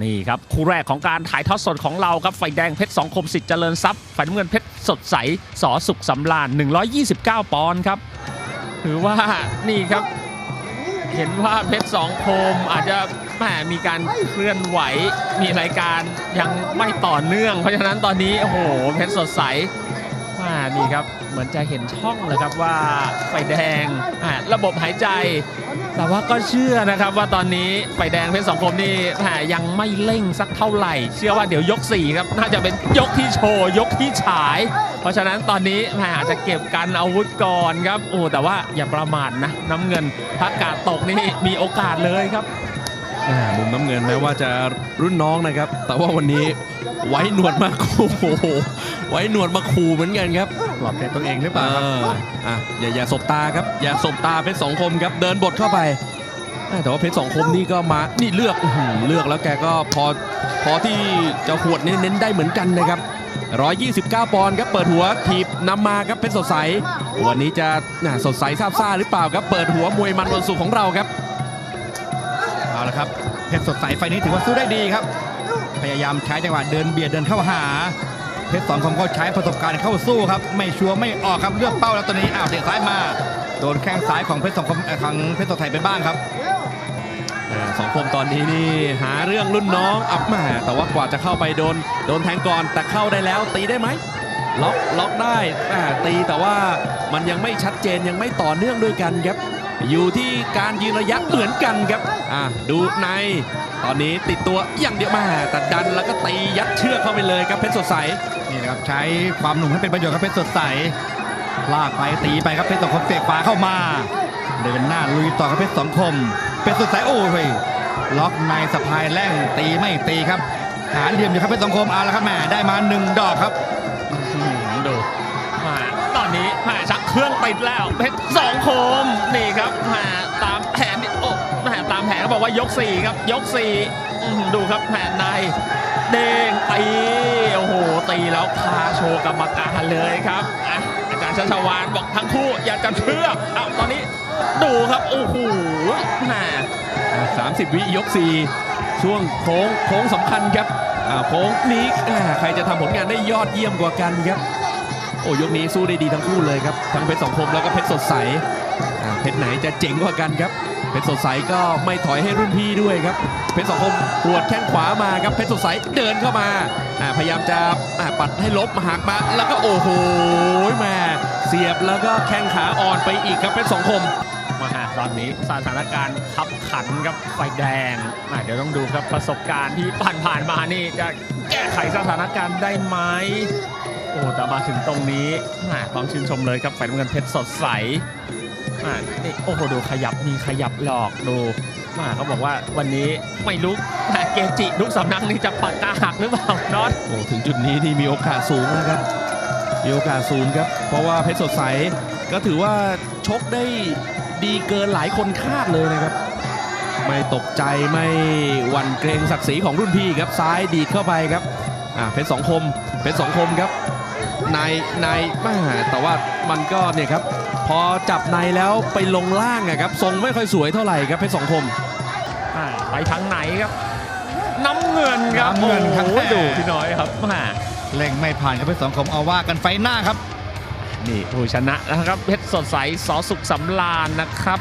นี่ครับคู่แรกของการถ่ายทอดสดของเราครับไฟแดงเพชรสองคมสิทธิ์เจริญทรัพย์ไฟน้ำเงินเพชรสดใสสอสุขสำราญ129 ปอนด์ครับถือว่านี่ครับเห็นว่าเพชรสองคมอาจจะแหมมีการเคลื่อนไหวมีรายการยังไม่ต่อเนื่อง เพราะฉะนั้นตอนนี้โอ้โหเพชรสดใส นี่ครับ เหมือนจะเห็นช่องเลยครับว่าไฟแดงอ่าระบบหายใจ แต่ว่าก็เชื่อนะครับว่าตอนนี้ไฟแดงเพชรสองคมนี่แหมยังไม่เร่งสักเท่าไหร่ เชื่อว่าเดี๋ยวยก4ครับน่าจะเป็นยกที่โชว์ยกที่ฉาย เพราะฉะนั้นตอนนี้แหมอาจจะเก็บกันอาวุธก่อนครับโอ้แต่ว่าอย่าประมาทนะน้ำเงินถ้ากาดตกนี่มีโอกาสเลยครับ อ่ามุมน้ำเงินแม้ว่าจะรุ่นน้องนะครับ แต่ว่าวันนี้ไว้หนวดมาขู่โอ้โห ไว้หนวดมาขู่เหมือนกันครับปลอบใจตัวเองหรือเปล่าครับเอออะอย่าอย่าสบตาครับ อย่าสบตาเพชรสองคมครับ เดินบทเข้าไปอ่าแต่ว่าเพชรสองคมนี่ก็มา นี่เลือกอื้อหือเลือกแล้วแกก็พอพอที่จะหวดเน้นๆได้เหมือนกันนะครับ129 ปอนด์ครับเปิดหัวถีบนำมาครับเพชรสดใส วันนี้จะน่าสดใสซาบซ่าหรือเปล่าครับเปิดหัวมวยมันวันศุกร์ของเราครับเอาละครับเพชรสดใสไฟนี้ถือว่าสู้ได้ดีครับ พยายามใช้จังหวะเดินเบียดเดินเข้าหา เพชรสองคมก็ใช้ประสบการณ์เข้าสู้ครับ ไม่ชัวร์ไม่ออกครับเลือกเป้าแล้วตอนนี้อ้าวเตะซ้ายมาโดนแข้งซ้ายของเพชรสองคมเอ่อของเพชรสดใสไปบ้างครับสองคมตอนนี้นี่หาเรื่องรุ่นน้องอับมาแต่ว่ากว่าจะเข้าไปโดนโดนแทงก่อนแต่เข้าได้แล้วตีได้ไหมล็อกล็อกได้อ่ตีแต่ว่ามันยังไม่ชัดเจนยังไม่ต่อเนื่องด้วยกันครับ อยู่ที่การยืนระยะเหมือนกันครับอ่าดูใน ตอนนี้ติดตัวอย่างเดียวมาแต่ดันแล้วก็ตียัดเชือกเข้าไปเลยครับเพชรสดใสนี่นะครับใช้ความหนุ่มให้เป็นประโยชน์ครับเพชรสดใสลากไปตีไปครับเพชรสองคมเตะขวาเข้ามา เดินหน้าลุยต่อครับเพชรสองคมเพชรสดใสโอ้ยล็อกในสะพายแร่งตีไม่ตีครับ หาเหลี่ยมอยู่ครับเพชรสองคมเอาละครับแหม่ได้มาหนึ่งดอกครับอืมดูมาตอนนี้มาชัก เครื่องติดแล้วเพชรสองโคมนี่ครับมาตามแผนนี่โอ้มาตามแผนเขาบอกว่ายก4ครับยก4อื้อหือดูครับแผนในเด้งตีโอ้โหตีแล้วคาโชว์กรรมการเลยครับอะอาจารย์ชัชวานบอกทั้งคู่อย่าจับเชือกอ้าวตอนนี้ดูครับโอ้โหแหม30วิยก4ช่วงโค้งโค้งสำคัญครับโค้งนี้ใครจะทำผลงานได้ยอดเยี่ยมกว่ากันครับ โอ้ยกนี้สู้ได้ดีทั้งคู่เลยครับทั้งเพชรสองคมแล้วก็เพชรสดใสเพชรไหนจะเจ๋งกว่ากันครับเพชรสดใสก็ไม่ถอยให้รุ่นพี่ด้วยครับเพชรสองคมหวดแข้งขวามาครับเพชรสดใสเดินเข้ามาพยายามจะปัดให้ลบหักมาแล้วก็โอ้โหแม่เสียบแล้วก็แข้งขาอ่อนไปอีกครับเพชรสองคมมาตอนนี้สถานการณ์ขับขันครับไฟแดงเดี๋ยวต้องดูครับประสบการณ์ที่ผ่านผ่านมานี่จะแก้ไขสถานการณ์ได้ไหม่มาถึงตรงนี้ม่ต้องชื่นชมเลยครับไฟน้ำเงินเพชรสดใสนี่โอ้โหดูขยับมีขยับหลอกดูมาเขาบอกว่าวันนี้ไม่รู้แหม่เกจิทุกสำนักนี่จะปากกาหักหรือเปล่าน็อตโอ้ถึงจุดนี้นี่มีโอกาสสูงนะครับ มีโอกาสสูงครับ เพราะว่าเพชรสดใสก็ถือว่าชกได้ดีเกินหลายคนคาดเลยนะครับ ไม่ตกใจไม่หวั่นเกรงศักดิ์ศรีของรุ่นพี่ครับซ้ายดีดเข้าไปครับอ่าเพชรสองคมเพชรสองคมครับ ในในแม่แต่ว่ามันก็เนี่ยครับ พอจับในแล้วไปลงล่างอะครับทรงไม่ค่อยสวยเท่าไหร่ครับเพชรสองคมอะไปทางไหนครับ น้ำเงินครับน้ำเงินครับโอ้โหดูพี่น้อยครับแหม่เล่งไม่ผ่านครับเพชรสองคมเอาว่ากันไฟหน้าครับ นี่ผู้ชนะนะครับเพชรสดใสสอสุขสำราญนะครับ